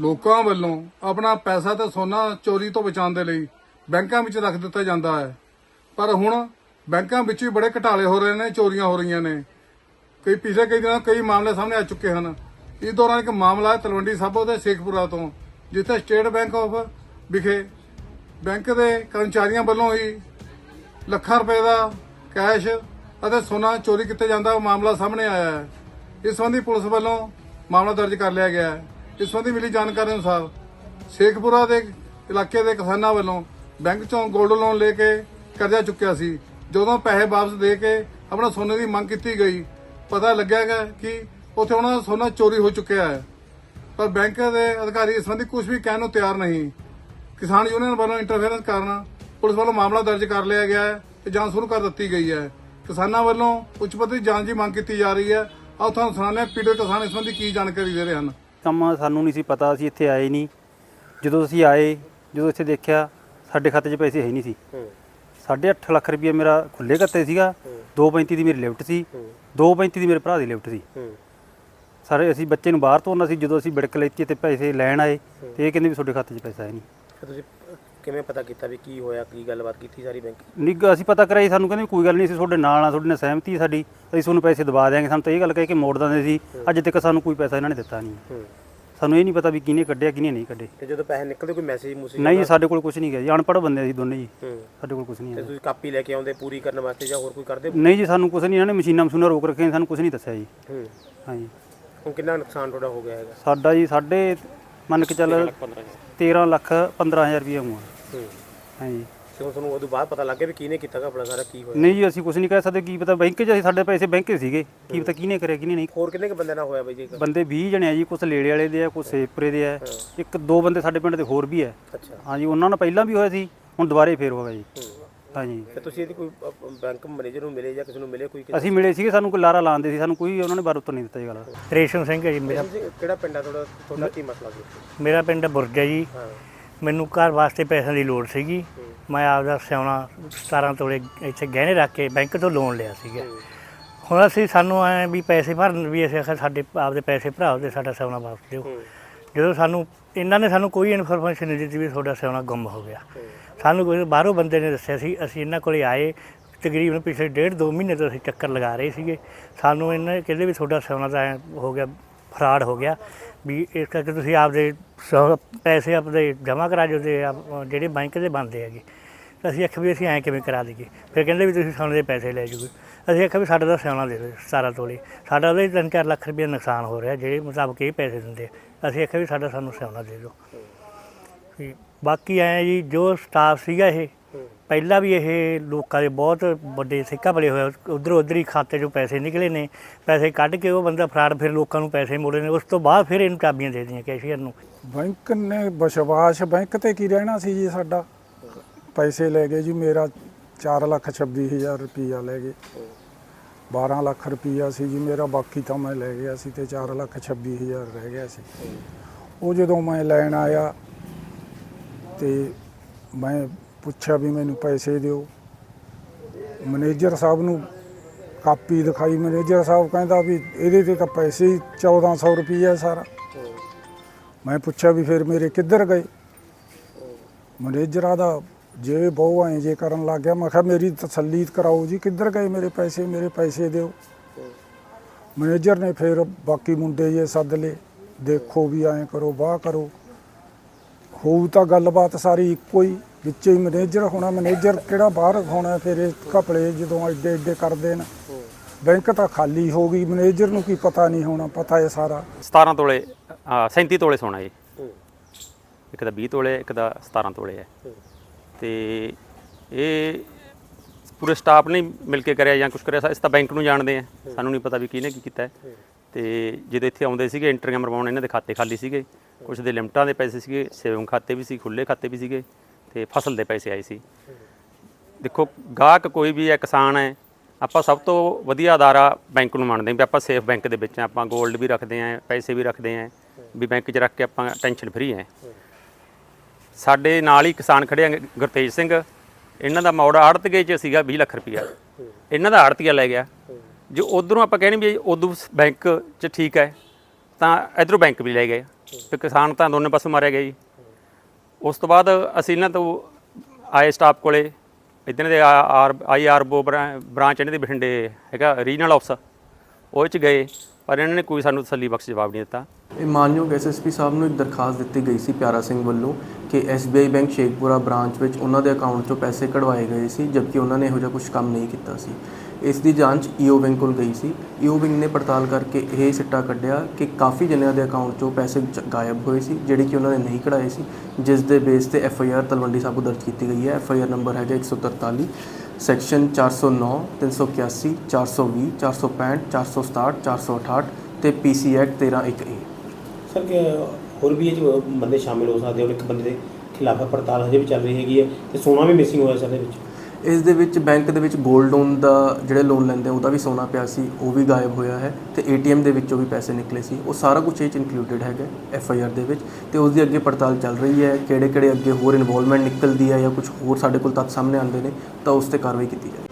ਲੋਕਾਂ ਵੱਲੋਂ ਆਪਣਾ ਪੈਸਾ ਤੇ ਸੋਨਾ ਚੋਰੀ ਤੋਂ ਬਚਾਉਣ ਦੇ ਲਈ ਬੈਂਕਾਂ ਵਿੱਚ ਰੱਖ ਦਿੱਤਾ ਜਾਂਦਾ ਹੈ। ਪਰ ਹੁਣ ਬੈਂਕਾਂ ਵਿੱਚ ਵੀ ਬੜੇ ਘਟਾਲੇ ਹੋ ਰਹੇ ਨੇ, ਚੋਰੀਆਂ ਹੋ ਰਹੀਆਂ ਨੇ। ਕਈ ਪਿਛਲੇ ਕਈ ਦਿਨਾਂ ਕਈ ਮਾਮਲੇ ਸਾਹਮਣੇ ਆ ਚੁੱਕੇ ਹਨ। ਇਸ ਦੌਰਾਨ ਇੱਕ ਮਾਮਲਾ ਹੈ ਤਲਵੰਡੀ ਸਾਬੋ ਦੇ ਸ਼ੇਖਪੁਰਾ ਤੋਂ, ਜਿੱਥੇ ਸਟੇਟ ਬੈਂਕ ਆਫ ਵਿਖੇ ਬੈਂਕ ਦੇ ਕਰਮਚਾਰੀਆਂ ਵੱਲੋਂ ਹੀ ਲੱਖਾਂ ਰੁਪਏ ਦਾ ਕੈਸ਼ ਅਤੇ ਸੋਨਾ ਚੋਰੀ ਕੀਤਾ ਜਾਂਦਾ। ਮਾਮਲਾ ਸਾਹਮਣੇ ਆਇਆ ਹੈ। ਇਸ ਸੰਬੰਧੀ ਪੁਲਿਸ ਵੱਲੋਂ ਮਾਮਲਾ ਦਰਜ ਕਰ ਲਿਆ ਗਿਆ ਹੈ। ਇਸ ਸੰਬੰਧੀ ਮਿਲੀ ਜਾਣਕਾਰੀ ਅਨੁਸਾਰ ਸ਼ੇਖਪੁਰਾ ਦੇ ਇਲਾਕੇ ਦੇ ਕਿਸਾਨਾਂ ਵੱਲੋਂ ਬੈਂਕ ਚੋਂ 골ਡ ਲੋਨ ਲੈ ਕੇ ਕਰਜ਼ਾ ਚੁੱਕਿਆ ਸੀ। ਜਦੋਂ ਪੈਸੇ ਵਾਪਸ ਦੇ ਕੇ ਆਪਣਾ ਸੋਨੇ ਦੀ ਮੰਗ ਕੀਤੀ ਗਈ, ਪਤਾ ਲੱਗਿਆ ਗਾ ਕਿ ਉੱਥੇ ਉਹਨਾਂ ਦਾ ਸੋਨਾ ਚੋਰੀ ਹੋ ਚੁੱਕਿਆ ਹੈ। ਪਰ ਬੈਂਕ ਦੇ ਅਧਿਕਾਰੀ ਇਸ ਸੰਬੰਧੀ ਕੁਝ ਵੀ ਕਹਿਣ ਨੂੰ ਤਿਆਰ ਨਹੀਂ। ਕਿਸਾਨ ਯੂਨੀਅਨ ਵੱਲੋਂ ਇੰਟਰਫੇਰੈਂਸ ਕਾਰਨ ਪੁਲਿਸ ਵੱਲੋਂ ਮਾਮਲਾ ਦਰਜ ਕਰ ਲਿਆ ਗਿਆ ਹੈ ਤੇ ਜਾਂਚ ਸ਼ੁਰੂ ਕਰ ਦਿੱਤੀ ਗਈ ਹੈ। ਕਿਸਾਨਾਂ ਵੱਲੋਂ ਉੱਚ ਪੱਧਰੀ ਜਾਂਚ ਦੀ ਮੰਗ ਕੀਤੀ ਜਾ ਰਹੀ ਹੈ। ਆਓ ਤੁਹਾਨੂੰ ਸੁਣਾਉਂਦੇ ਹਾਂ ਪੀੜਤ ਕਿਸਾਨ ਇਸ ਸੰਬੰਧੀ ਕੀ ਜਾਣਕਾਰੀ ਦੇ ਰਹੇ ਹਨ। ਕੰਮ ਸਾਨੂੰ ਨਹੀਂ ਸੀ ਪਤਾ ਅਸੀਂ ਇੱਥੇ ਆਏ ਨਹੀਂ। ਜਦੋਂ ਅਸੀਂ ਆਏ ਜਦੋਂ ਇੱਥੇ ਦੇਖਿਆ ਸਾਡੇ ਖਾਤੇ 'ਚ ਪੈਸੇ ਹੈ ਹੀ ਨਹੀਂ ਸੀ। ਸਾਢੇ ਅੱਠ ਲੱਖ ਰੁਪਏ ਮੇਰਾ ਖੁੱਲੇ ਖਾਤੇ ਸੀਗਾ। 2.35 ਦੀ ਮੇਰੀ ਲਿਫਟ ਸੀ। 2.35 ਦੀ ਮੇਰੇ ਭਰਾ ਦੀ ਲਿਫਟ ਸੀ। ਸਾਰੇ ਅਸੀਂ ਬੱਚੇ ਨੂੰ ਬਾਹਰ ਤੋਰਨਾ ਸੀ। ਜਦੋਂ ਅਸੀਂ ਬਿੜਕ ਲੈਤੀ ਤੇ ਪੈਸੇ ਲੈਣ ਆਏ ਤੇ ਇਹ ਕਹਿੰਦੇ ਵੀ ਤੁਹਾਡੇ ਖਾਤੇ 'ਚ ਪੈਸਾ ਹੈ ਨਹੀਂ। ਤੁਸੀਂ ਕਿਵੇਂ ਪਤਾ ਕੀਤਾ ਵੀ ਕੀ ਹੋਇਆ ਕੀ ਗੱਲਬਾਤ ਕੀਤੀ ਸਾਰੀ ਬੈਂਕ ਨਿੱਘ ਅਸੀਂ ਪਤਾ ਕਰਾਈ ਸਾਨੂੰ ਕਹਿੰਦੇ ਵੀ ਕੋਈ ਗੱਲ ਨਹੀਂ ਅਸੀਂ ਤੁਹਾਡੇ ਨਾਲ ਆ ਤੁਹਾਡੇ ਨਾਲ ਸਹਿਮਤੀ ਸਾਡੀ ਅਸੀਂ ਤੁਹਾਨੂੰ ਪੈਸੇ ਦਵਾ ਦਿਆਂਗੇ। ਸਾਨੂੰ ਤਾਂ ਇਹ ਗੱਲ ਕਹਿ ਕੇ ਮੋੜ ਦਿੰਦੇ ਸੀ ਅੱਜ ਤੱਕ ਸਾਨੂੰ ਕੋਈ ਪੈਸਾ ਇਹਨਾਂ ਨੇ ਦਿੱਤਾ ਨਹੀਂ। ਹੂੰ। ਸਾਨੂੰ ਇਹ ਨਹੀਂ ਪਤਾ ਵੀ ਕਿਹਨੇ ਕੱਢਿਆ ਕਿਹਨੇ ਨਹੀਂ ਕੱਢੇ। ਤੇ ਜਦੋਂ ਪੈਸੇ ਨਿਕਲਦੇ ਕੋਈ ਮੈਸੇਜ ਮੂਸੇਜ ਨਹੀਂ ਸਾਡੇ ਕੋਲ ਕੁਝ ਨਹੀਂ ਗਿਆ ਜੀ ਅਨਪੜ੍ਹ ਬੰਦੇ ਸੀ ਦੋਨੇ ਜੀ। ਹੂੰ। ਸਾਡੇ ਕੋਲ ਕੁਝ ਨਹੀਂ ਤੇ ਹੈ ਤੁਸੀਂ ਕਾਪੀ ਲੈ ਕੇ ਆਉਂਦੇ ਪੂਰੀ ਕਰਨ ਵਾਸਤੇ ਜਾਂ ਹੋਰ ਕੋਈ ਕਰਦੇ? ਨਹੀਂ ਜੀ ਸਾਨੂੰ ਕੁਝ ਨਹੀਂ ਇਹਨਾਂ ਨੇ ਮਸ਼ੀਨਾਂ ਮਸ਼ੂਨਾਂ ਰੋਕ ਰੱਖੀਆਂ ਸਾਨੂੰ ਕੁਝ ਨਹੀਂ ਦੱਸਿਆ ਜੀ। ਹੂੰ। ਹਾਂਜੀ। ਹੁਣ ਕਿੰਨਾ ਨੁਕਸਾਨ ਤੁਹਾਡਾ ਹੋ ਗਿਆ ਹੈਗਾ? ਸਾਡਾ ਜੀ ਸਾਡੇ ਮੰਨ ਕੇ ਚੱਲ 13 ਲੱਖ 15000 ਰੁਪਏ ਹੋਊਗਾ ਹਾਂਜੀ। ਹੁਣ ਤੁਹਾਨੂੰ ਉਦੋਂ ਬਾਅਦ ਪਤਾ ਲੱਗ ਗਿਆ ਵੀ ਕਿਹਨੇ ਕੀਤਾ ਆਪਣਾ ਸਾਰਾ ਕੀ ਹੋਇਆ? ਨਹੀਂ ਜੀ ਅਸੀਂ ਕੁਝ ਨਹੀਂ ਕਹਿ ਸਕਦੇ ਕੀ ਪਤਾ ਬੈਂਕ 'ਚ ਅਸੀਂ ਸਾਡੇ ਪੈਸੇ ਬੈਂਕ 'ਚ ਸੀਗੇ ਕੀ ਪਤਾ ਕਿਹਨੇ ਕਰਿਆ ਕਿਹਨੇ ਨਹੀਂ। ਹੋਰ ਕਿੰਨੇ ਕ ਬੰਦੇ ਨਾਲ ਹੋਇਆ ਬਾਈ ਜੀ? ਬੰਦੇ 20 ਜਣੇ ਆ ਜੀ ਕੁਝ ਲੇੜੇ ਵਾਲੇ ਦੇ ਆ ਕੁਝ ਸੇਪਰੇ ਦੇ ਆ ਇੱਕ ਦੋ ਬੰਦੇ ਸਾਡੇ ਪਿੰਡ ਦੇ ਹੋਰ ਵੀ ਆ। ਅੱਛਾ। ਹਾਂਜੀ ਉਹਨਾਂ ਨਾਲ ਪਹਿਲਾਂ ਵੀ ਹੋਇਆ ਸੀ ਹੁਣ ਦੁਬਾਰੇ ਫੇਰ ਹੋ ਗਿਆ ਜੀ। ਹਾਂਜੀ। ਤੇ ਤੁਸੀਂ ਇਹਦੀ ਕੋਈ ਬੈਂਕ ਮੈਨੇਜਰ ਨੂੰ ਮਿਲੇ ਜਾਂ ਕਿਸੇ ਨੂੰ ਮਿਲੇ ਕੋਈ ਅਸੀਂ ਮਿਲੇ ਸੀਗੇ ਸਾਨੂੰ ਕੋਈ ਲਾਰਾ ਲਾਉਂਦੇ ਸੀ ਸਾਨੂੰ ਕੋਈ ਉਹਨਾਂ ਨੇ ਬਾਰ ਉੱਤਰ ਨਹੀਂ ਦਿੱਤਾ ਇਹ ਗੱਲ। ਰੇਸ਼ਮ ਸਿੰਘ ਹੈ ਜੀ ਮੇਰਾ। ਤੁਸੀਂ ਕਿਹੜਾ ਪਿੰਡ ਆ ਤੁਹਾਡਾ? ਤੁਹਾਡਾ ਕੀ ਮਸਲਾ ਸੀ? ਮੇਰਾ ਪਿੰਡ ਬੁਰਜ ਜੀ। ਹਾਂ। ਮੈਨੂੰ ਘਰ ਵਾਸਤੇ ਪੈਸਿਆਂ ਦੀ ਲੋੜ ਸੀਗੀ। ਮੈਂ ਆਪਦਾ ਸਿਆਉਣਾ 17 ਤੋਲੇ ਇੱਥੇ ਗਹਿਣੇ ਰੱਖ ਕੇ ਬੈਂਕ ਤੋਂ ਲੋਨ ਲਿਆ ਸੀਗਾ। ਹੁਣ ਅਸੀਂ ਸਾਨੂੰ ਐ ਵੀ ਪੈਸੇ ਭਰਨ ਵੀ ਅਸੀਂ ਆਖਿਆ ਸਾਡੇ ਆਪਦੇ ਪੈਸੇ ਭਰਾਓ ਤੇ ਸਾਡਾ ਸਿਆਉਣਾ ਵਾਪਸ ਦਿਓ। ਜਦੋਂ ਸਾਨੂੰ ਇਹਨਾਂ ਨੇ ਸਾਨੂੰ ਕੋਈ ਇਨਫੋਰਮੇਸ਼ਨ ਨਹੀਂ ਦਿੱਤੀ ਵੀ ਤੁਹਾਡਾ ਸਿਆਉਣਾ ਗੁੰਮ ਹੋ ਗਿਆ। ਸਾਨੂੰ ਕੋਈ ਬਾਹਰੋਂ ਬੰਦੇ ਨੇ ਦੱਸਿਆ ਸੀ, ਅਸੀਂ ਇਹਨਾਂ ਕੋਲੇ ਆਏ, ਤਕਰੀਬਨ ਪਿਛਲੇ ਡੇਢ ਦੋ ਮਹੀਨੇ ਤੋਂ ਅਸੀਂ ਚੱਕਰ ਲਗਾ ਰਹੇ ਸੀਗੇ। ਸਾਨੂੰ ਇਹਨਾਂ ਕਹਿੰਦੇ ਵੀ ਤੁਹਾਡਾ ਸਿਆਉਣਾ ਤਾਂ ਐਂ ਹੋ ਗਿਆ, ਫਰਾਡ ਹੋ ਗਿਆ ਵੀ ਇਸ ਕਰਕੇ ਤੁਸੀਂ ਆਪਦੇ ਸੌ- ਪੈਸੇ ਆਪਦੇ ਜਮ੍ਹਾਂ ਕਰਾ ਜੋ ਤੇ ਆਪ- ਜਿਹੜੇ ਬੈਂਕ ਦੇ ਬਣਦੇ ਹੈਗੇ। ਤਾਂ ਅਸੀਂ ਆਖਿਆ ਵੀ ਅਸੀਂ ਐਂ ਕਿਵੇਂ ਕਰਾ ਦਈਏ? ਫਿਰ ਕਹਿੰਦੇ ਵੀ ਤੁਸੀਂ ਸੋਨੇ ਦੇ ਪੈਸੇ ਲੈ ਜੂਗੇ ਅਸੀਂ ਆਖਿਆ ਵੀ ਸਾਡਾ ਤਾਂ ਸਿਆਉਣਾ ਦੇ ਦਿਓ 17 ਤੋਲੇ। ਸਾਡਾ ਉਹਦੇ 3-4 ਲੱਖ ਰੁਪਏ ਨੁਕਸਾਨ ਹੋ ਰਿਹਾ, ਜਿਹੜੇ ਮੁਤਾਬਕ ਇਹ ਪੈਸੇ ਦਿੰਦੇ ਆ। ਅਸੀਂ ਆਖਿਆ ਵੀ ਸਾਡਾ ਸਾਨੂੰ ਸਿਆਉਣਾ ਦੇ ਦਿਓ। ਵੀ ਬਾਕੀ ਐ ਜੀ ਜੋ ਸਟਾਫ ਸੀਗਾ ਇਹ ਪਹਿਲਾਂ ਵੀ ਇਹ ਲੋਕਾਂ ਦੇ ਬਹੁਤ ਵੱਡੇ ਸਿੱਕਾ ਬਲੇ ਹੋਏ ਉਧਰ ਉਧਰ ਹੀ ਖਾਤੇ 'ਚੋਂ ਪੈਸੇ ਨਿਕਲੇ ਨੇ ਪੈਸੇ ਕੱਢ ਕੇ ਉਹ ਬੰਦਾ ਫਰਾਡ ਫਿਰ ਲੋਕਾਂ ਨੂੰ ਪੈਸੇ ਮੋੜੇ ਨੇ ਉਸ ਤੋਂ ਬਾਅਦ ਫਿਰ ਇਹਨੂੰ ਚਾਬੀਆਂ ਦੇ ਦਿੱਤੀਆਂ ਕੈਸ਼ੀਅਰ ਨੂੰ। ਬੈਂਕ ਨੇ ਵਿਸ਼ਵਾਸ ਬੈਂਕ ਤੇ ਕੀ ਰਹਿਣਾ ਸੀ ਜੀ ਸਾਡਾ? ਪੈਸੇ ਲੈ ਗਏ ਜੀ ਮੇਰਾ 4 ਲੱਖ 26 ਹਜ਼ਾਰ ਰੁਪਈਆ ਲੈ ਗਏ। 12 ਲੱਖ ਰੁਪਈਆ ਸੀ ਜੀ ਮੇਰਾ ਬਾਕੀ ਤਾਂ ਮੈਂ ਲੈ ਗਿਆ ਸੀ ਤੇ 4 ਲੱਖ 26 ਹਜ਼ਾਰ ਰਹਿ ਗਿਆ ਸੀ। ਉਹ ਜਦੋਂ ਮੈਂ ਲੈਣ ਆਇਆ ਤੇ ਮੈਂ ਪੁੱਛਿਆ ਵੀ ਮੈਨੂੰ ਪੈਸੇ ਦਿਓ। ਮੈਨੇਜਰ ਸਾਹਿਬ ਨੂੰ ਕਾਪੀ ਦਿਖਾਈ। ਮੈਨੇਜਰ ਸਾਹਿਬ ਕਹਿੰਦਾ ਵੀ ਇਹਦੇ ਤੇ ਤਾਂ ਪੈਸੇ ਹੀ 1400 ਰੁਪਈਆ ਸਾਰਾ। ਮੈਂ ਪੁੱਛਿਆ ਵੀ ਫਿਰ ਮੇਰੇ ਕਿੱਧਰ ਗਏ? ਮੈਨੇਜਰਾਂ ਦਾ ਜੇ ਬਹੁ ਐਂ ਜੇ ਕਰਨ ਲੱਗ ਗਿਆ, ਮੈਂ ਕਿਹਾ ਮੇਰੀ ਤਸੱਲੀ ਕਰਾਓ ਜੀ, ਕਿੱਧਰ ਗਏ ਮੇਰੇ ਪੈਸੇ? ਮੇਰੇ ਪੈਸੇ ਦਿਓ। ਮੈਨੇਜਰ ਨੇ ਫਿਰ ਬਾਕੀ ਮੁੰਡੇ ਜੇ ਸੱਦ ਲਏ। ਦੇਖੋ ਵੀ ਐਂ ਕਰੋ, ਵਾਹ ਕਰੋ। ਹੋਊ ਤਾਂ ਗੱਲਬਾਤ ਸਾਰੀ ਇੱਕੋ ਹੀ ਵਿੱਚ ਹੀ ਮੈਨੇਜਰ ਹੋਣਾ ਮੈਨੇਜਰ ਕਿਹੜਾ ਬਾਹਰ ਹੋਣਾ ਫਿਰ ਇਹ ਘਪਲੇ ਜਦੋਂ ਐਡੇ ਐਡੇ ਕਰਦੇ ਨੇ ਬੈਂਕ ਤਾਂ ਖਾਲੀ ਹੋ ਗਈ ਮੈਨੇਜਰ ਨੂੰ ਕੀ ਪਤਾ ਨਹੀਂ ਹੋਣਾ ਪਤਾ ਹੈ ਸਾਰਾ। 17 ਤੋਲੇ ਅ, 37 ਤੋਲੇ ਸੋਨਾ ਜੀ। ਇੱਕ ਦਾ 20 ਤੋਲੇ ਇੱਕ ਦਾ 17 ਤੋਲੇ ਹੈ। ਤੇ ਇਹ ਪੂਰੇ ਸਟਾਫ ਨੇ ਮਿਲ ਕੇ ਕਰਿਆ ਜਾਂ ਕੁਝ ਕਰਿਆ ਇਸ ਤਾਂ ਬੈਂਕ ਨੂੰ ਜਾਣਦੇ ਆ। ਸਾਨੂੰ ਨਹੀਂ ਪਤਾ ਵੀ ਕਿਹਨੇ ਕੀ ਕੀਤਾ ਹੈ। ਤੇ ਜਦੋਂ ਇੱਥੇ ਆਉਂਦੇ ਸੀਗੇ ਐਂਟਰੀਆਂ ਮਰਵਾਉਣ ਇਹਨਾਂ ਦੇ ਖਾਤੇ ਖਾਲੀ ਸੀਗੇ। ਕੁਝ ਦੇ ਲਿਮਟਾਂ ਦੇ ਪੈਸੇ ਸੀਗੇ, ਸੇਵਿੰਗ ਖਾਤੇ ਵੀ ਸੀ ਖੁੱਲੇ ਖਾਤੇ ਵੀ ਸੀਗੇ ਤੇ ਫਸਲ ਦੇ ਪੈਸੇ ਆਏ ਸੀ। ਦੇਖੋ, ਗਾਹਕ ਕੋਈ ਵੀ ਹੈ, ਕਿਸਾਨ ਹੈ, ਆਪਾਂ ਸਭ ਤੋਂ ਵਧੀਆ ਅਦਾਰਾ ਬੈਂਕ ਨੂੰ ਮੰਨਦੇ ਹਾਂ ਵੀ ਆਪਾਂ ਸੇਫ ਬੈਂਕ ਦੇ ਵਿੱਚ ਆਪਾਂ 골ਡ ਵੀ ਰੱਖਦੇ ਹਾਂ, ਪੈਸੇ ਵੀ ਰੱਖਦੇ ਹਾਂ, ਵੀ ਬੈਂਕ 'ਚ ਰੱਖ ਕੇ ਆਪਾਂ ਟੈਨਸ਼ਨ ਫਰੀ ਹੈ। ਸਾਡੇ ਨਾਲ ਹੀ ਕਿਸਾਨ ਖੜੇ ਆ ਗੁਰਤੇਜ ਸਿੰਘ, ਇਹਨਾਂ ਦਾ ਮੌੜ ਆੜਤਗੇ 'ਚ ਸੀਗਾ 20 ਲੱਖ ਰੁਪਇਆ। ਇਹਨਾਂ ਦਾ ਆੜਤੀਆ ਲੈ ਗਿਆ। ਜੋ ਉਧਰੋਂ ਆਪਾਂ ਕਹਿੰਦੇ ਵੀ ਉਦੋਂ ਬੈਂਕ 'ਚ ਠੀਕ ਹੈ, ਤਾਂ ਇਧਰੋਂ ਬੈਂਕ ਵੀ ਲੈ ਗਏ। ਤੇ ਕਿਸਾਨ ਤਾਂ ਦੋਨੇ ਪਾਸੇ ਮਾਰਿਆ ਗਿਆ ਜੀ। ਉਸ ਤੋਂ ਬਾਅਦ ਅਸੀਂ ਇਹਨਾਂ ਤੋਂ ਆਏ ਸਟਾਫ ਕੋਲੇ। ਇਦਾਂ ਦੇ ਆਰ, ਆਈ, ਆਰ ਆਰਬੋ ਬ੍ਰਾਂਚ ਇਹਨਾਂ ਦੇ ਬਠਿੰਡੇ ਹੈਗਾ, ਰੀਜਨਲ ਆਫਿਸ ਉਹ 'ਚ ਗਏ, ਪਰ ਇਹਨਾਂ ਨੇ ਕੋਈ ਸਾਨੂੰ ਤਸੱਲੀ ਬਖਸ਼ ਜਵਾਬ ਨਹੀਂ ਦਿੱਤਾ। ਇਹ ਮਾਨਯੋਗ ਐਸਐਸਪੀ ਸਾਹਿਬ ਨੂੰ ਇੱਕ ਦਰਖਾਸਤ ਦਿੱਤੀ ਗਈ ਸੀ ਪਿਆਰਾ ਸਿੰਘ ਵੱਲੋਂ ਕਿ SBI ਬੈਂਕ ਸ਼ੇਖਪੁਰਾ ਬ੍ਰਾਂਚ ਵਿੱਚ ਉਹਨਾਂ ਦੇ ਅਕਾਊਂਟ 'ਚੋਂ ਪੈਸੇ ਕਢਵਾਏ ਗਏ ਸੀ, ਜਦਕਿ ਉਹਨਾਂ ਨੇ ਇਹੋ ਜਿਹਾ ਕੁਝ ਕੰਮ ਨਹੀਂ ਕੀਤਾ ਸੀ। ਇਸ ਦੀ ਜਾਂਚ ਈਓ ਬੈਂਕ ਕੋਲ ਗਈ ਸੀ। ਈਓ ਬੈਂਕ ਨੇ ਪੜਤਾਲ ਕਰਕੇ ਇਹ ਸਿੱਟਾ ਕੱਢਿਆ ਕਿ ਕਾਫੀ ਜਣਿਆਂ ਦੇ ਅਕਾਊਂਟ 'ਚੋਂ ਪੈਸੇ ਚ- ਗਾਇਬ ਹੋਏ ਸੀ, ਜਿਹੜੇ ਕਿ ਉਹਨਾਂ ਨੇ ਨਹੀਂ ਕਢਾਏ ਸੀ, ਜਿਸ ਦੇ ਬੇਸ ਤੇ F I R Talwandi Sabo ਦਰਜ ਕੀਤੀ ਗਈ ਹੈ। ਐੱਫ ਆਈ ਆਰ ਨੰਬਰ ਹੈਗਾ 143 ਸੈਕਸ਼ਨ 409 381 420 465 467 468 ਤੇ ਪੀਸੀ ਐਕਟ 131 ਏ। ਸਰ, ਕਿ ਹੋਰ ਵੀ ਇਹ 'ਚ ਬੰਦੇ ਸ਼ਾਮਿਲ ਹੋ ਸਕਦੇ ਹੋ ਇੱਕ ਬੰਦੇ ਦੇ ਖਿਲਾਫ ਪੜਤਾਲ ਹਜੇ ਵੀ ਚੱਲ ਰਹੀ ਹੈਗੀ ਹੈ, ਤੇ ਸੋਨਾ ਵੀ ਮਿਸਿੰਗ ਹੋਇਆ ਸਰ ਦੇ ਵਿੱਚ। ਇਸ ਦੇ ਵਿੱਚ ਬੈਂਕ ਦੇ ਵਿੱਚ 골ਡ ਲੋਨ ਦਾ ਜਿਹੜੇ ਲੋਨ ਲੈਂਦੇ ਉਹਦਾ ਵੀ ਸੋਨਾ ਪਿਆ ਸੀ, ਉਹ ਵੀ ਗਾਇਬ ਹੋਇਆ ਹੈ ਤੇ ਏਟੀਐਮ ਦੇ ਵਿੱਚੋਂ ਵੀ ਪੈਸੇ ਨਿਕਲੇ ਸੀ। ਉਹ ਸਾਰਾ ਕੁਝ ਇਹ ਚ ਇਨਕਲੂਡਡ ਹੈਗਾ ਐਫ ਆਈ ਆਰ ਦੇ ਵਿੱਚ ਤੇ ਉਸ ਦੀ ਅੱਗੇ ਪੜਤਾਲ ਚੱਲ ਰਹੀ ਹੈ ਕਿਹੜੇ ਕਿਹੜੇ ਅੱਗੇ ਹੋਰ ਇਨਵੋਲਵਮੈਂਟ ਨਿਕਲਦੀ ਹੈ ਜਾਂ ਕੁਝ ਹੋਰ ਸਾਡੇ ਕੋਲ ਤੱਥ ਸਾਹਮਣੇ ਆਉਂਦੇ ਨੇ, ਤਾਂ ਉਸ ਤੇ ਕਾਰਵਾਈ ਕੀਤੀ ਜਾਏ।